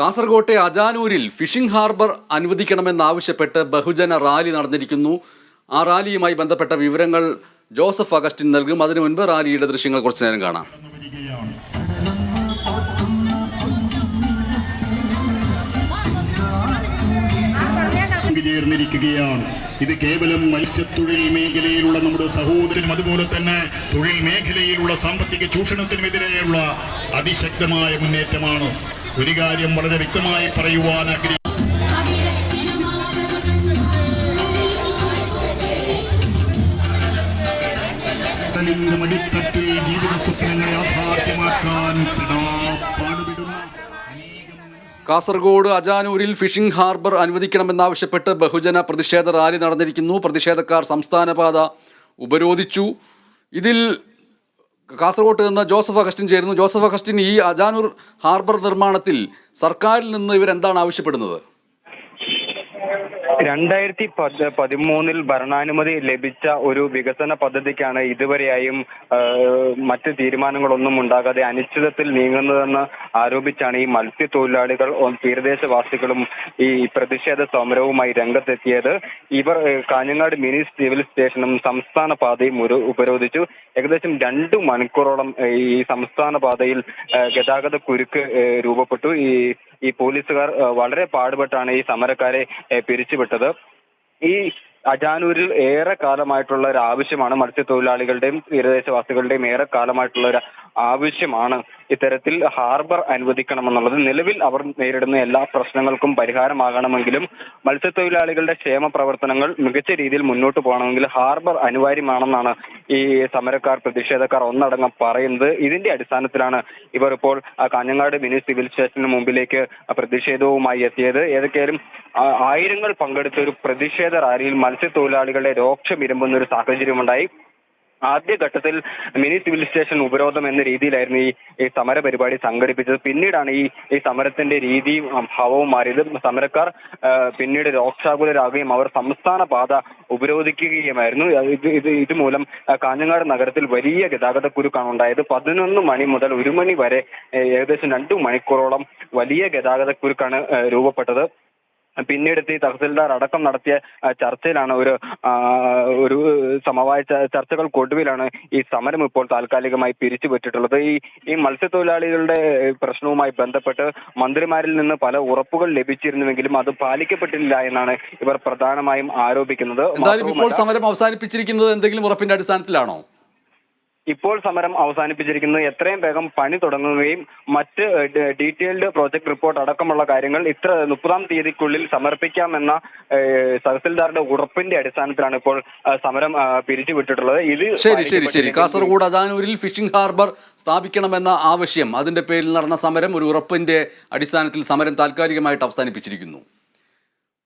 കാസർകോട്ടെ അജാനൂരിൽ fishing harbour അനുവദിക്കണമെന്നാവശ്യപ്പെട്ട് ബഹുജന റാലി നടന്നിരിക്കുന്നു. ആ റാലിയുമായി ബന്ധപ്പെട്ട വിവരങ്ങൾ ജോസഫ് അഗസ്റ്റിൻ നൽകും. അതിനു മുൻപ് റാലിയുടെ ദൃശ്യങ്ങൾ കുറച്ചു നേരം കാണാം. ചേർന്നിരിക്കുകയാണ്. ഇത് കേവലം മത്സ്യത്തൊഴിൽ മേഖലയിലുള്ള നമ്മുടെ സഹോദരനും അതുപോലെ തന്നെ തൊഴിൽ മേഖലയിലുള്ള സാമ്പത്തിക ചൂഷണത്തിനുമെതിരെയുള്ള അതിശക്തമായ മുന്നേറ്റമാണ്. ഒരു കാര്യം വളരെ വ്യക്തമായി പറയുവാൻ ആഗ്രഹിക്കുന്നു കാസർഗോഡ് അജാനൂരിൽ ഫിഷിംഗ് ഹാർബർ അനുവദിക്കണമെന്നാവശ്യപ്പെട്ട് ബഹുജന പ്രതിഷേധ റാലി നടന്നിരിക്കുന്നു. പ്രതിഷേധക്കാർ സംസ്ഥാനപാത ഉപരോധിച്ചു. ഇതിൽ കാസർഗോട്ട് നിന്ന് ജോസഫ് അഗസ്റ്റിൻ ചേരുന്നു. ജോസഫ് അഗസ്റ്റിൻ ഈ അജാനൂർ ഹാർബർ നിർമ്മാണത്തിൽ സർക്കാരിൽ നിന്ന് ഇവരെന്താണ് ആവശ്യപ്പെടുന്നത്? രണ്ടായിരത്തി പത് പതിമൂന്നിൽ ഭരണാനുമതി ലഭിച്ച ഒരു വികസന പദ്ധതിക്കാണ് ഇതുവരെയായും മറ്റ് തീരുമാനങ്ങളൊന്നും ഉണ്ടാകാതെ അനിശ്ചിതത്തിൽ നീങ്ങുന്നതെന്ന് ആരോപിച്ചാണ് ഈ മത്സ്യത്തൊഴിലാളികൾ തീരദേശവാസികളും ഈ പ്രതിഷേധ സമരവുമായി രംഗത്തെത്തിയത്. ഇവർ കാഞ്ഞങ്ങാട് മിനി സിവിൽ സ്റ്റേഷനും സംസ്ഥാന പാതയും ഒരു ഉപരോധിച്ചു. ഏകദേശം രണ്ടു മണിക്കൂറോളം ഈ സംസ്ഥാന പാതയിൽ ഗതാഗത കുരുക്ക് രൂപപ്പെട്ടു. ഈ ഈ പോലീസുകാർ വളരെ പാടുപെട്ടാണ് ഈ സമരക്കാരെ പിരിച്ചുവിട്ടത്. ഈ അജാനൂരിൽ ഏറെ കാലമായിട്ടുള്ള ഒരു ആവശ്യമാണ് മത്സ്യത്തൊഴിലാളികളുടെയും തീരദേശവാസികളുടെയും ഏറെ കാലമായിട്ടുള്ള ഒരു ആവശ്യമാണ്. ഇത്തരത്തിൽ ഹാർബർ അനുവദിക്കണമെന്നുള്ളത് നിലവിൽ അവർ നേരിടുന്ന എല്ലാ പ്രശ്നങ്ങൾക്കും പരിഹാരമാകണമെങ്കിലും മത്സ്യത്തൊഴിലാളികളുടെ ക്ഷേമ പ്രവർത്തനങ്ങൾ മികച്ച രീതിയിൽ മുന്നോട്ട് പോകണമെങ്കിൽ ഹാർബർ അനിവാര്യമാണെന്നാണ് ഈ സമരക്കാർ പ്രതിഷേധക്കാർ ഒന്നടങ്കം പറയുന്നത്. ഇതിന്റെ അടിസ്ഥാനത്തിലാണ് ഇവർ ഇപ്പോൾ കാഞ്ഞങ്ങാട് മിനി സിവിൽ സ്റ്റേഷന് മുമ്പിലേക്ക് പ്രതിഷേധവുമായി എത്തിയത്. ഏതൊക്കെയാലും ആയിരങ്ങൾ പങ്കെടുത്ത ഒരു പ്രതിഷേധ റാലിയിൽ മത്സ്യത്തൊഴിലാളികളുടെ രോക്ഷം ഇരുമ്പുന്ന ഒരു സാഹചര്യമുണ്ടായി. ആദ്യഘട്ടത്തിൽ മിനി സിവിൽ സ്റ്റേഷൻ ഉപരോധം എന്ന രീതിയിലായിരുന്നു ഈ സമര പരിപാടി സംഘടിപ്പിച്ചത്. പിന്നീടാണ് ഈ ഈ സമരത്തിന്റെ രീതിയും ഭാവവും മാറിയത്. സമരക്കാർ പിന്നീട് രോക്ഷാകുലരാകുകയും അവർ സംസ്ഥാന പാത ഉപരോധിക്കുകയുമായിരുന്നു. ഇത് ഇത് ഇതുമൂലം കാഞ്ഞങ്ങാട് നഗരത്തിൽ വലിയ ഗതാഗത കുരുക്കാണ് ഉണ്ടായത്. പതിനൊന്ന് മണി മുതൽ ഒരു മണി വരെ ഏകദേശം രണ്ടു മണിക്കൂറോളം വലിയ ഗതാഗത കുരുക്കാണ് രൂപപ്പെട്ടത്. പിന്നീട് ഈ തഹസിൽദാർ അടക്കം നടത്തിയ ചർച്ചയിലാണ് ഒരു ഒരു സമവായ ചർച്ചകൾക്കൊടുവിലാണ് ഈ സമരം ഇപ്പോൾ താൽക്കാലികമായി പിരിച്ചുപറ്റിട്ടുള്ളത് ഈ ഈ മത്സ്യത്തൊഴിലാളികളുടെ പ്രശ്നവുമായി ബന്ധപ്പെട്ട് മന്ത്രിമാരിൽ നിന്ന് പല ഉറപ്പുകൾ ലഭിച്ചിരുന്നുവെങ്കിലും അത് പാലിക്കപ്പെട്ടില്ല എന്നാണ് ഇവർ പ്രധാനമായും ആരോപിക്കുന്നത്. എന്തായാലും ഇപ്പോൾ സമരം അവസാനിപ്പിച്ചിരിക്കുന്നത് എന്തെങ്കിലും ഉറപ്പിന്റെ അടിസ്ഥാനത്തിലാണോ? ഇപ്പോൾ സമരം അവസാനിപ്പിച്ചിരിക്കുന്നത് എത്രയും വേഗം പണി തുടങ്ങുകയും മറ്റ് ഡീറ്റെയിൽഡ് പ്രോജക്ട് റിപ്പോർട്ട് അടക്കമുള്ള കാര്യങ്ങൾ ഇത്ര മുപ്പതാം തീയതിക്കുള്ളിൽ സമർപ്പിക്കാമെന്ന തഹസിൽദാറുടെ ഉറപ്പിന്റെ അടിസ്ഥാനത്തിലാണ് ഇപ്പോൾ സമരം പിരിച്ചുവിട്ടിട്ടുള്ളത്. ഇത് ശരി ശരി ശരി. കാസർഗോഡ് അജാനൂരിൽ ഫിഷിംഗ് ഹാർബർ സ്ഥാപിക്കണമെന്ന ആവശ്യം അതിന്റെ പേരിൽ നടന്ന സമരം ഒരു ഉറപ്പിന്റെ അടിസ്ഥാനത്തിൽ സമരം താൽക്കാലികമായിട്ട് അവസാനിപ്പിച്ചിരിക്കുന്നു.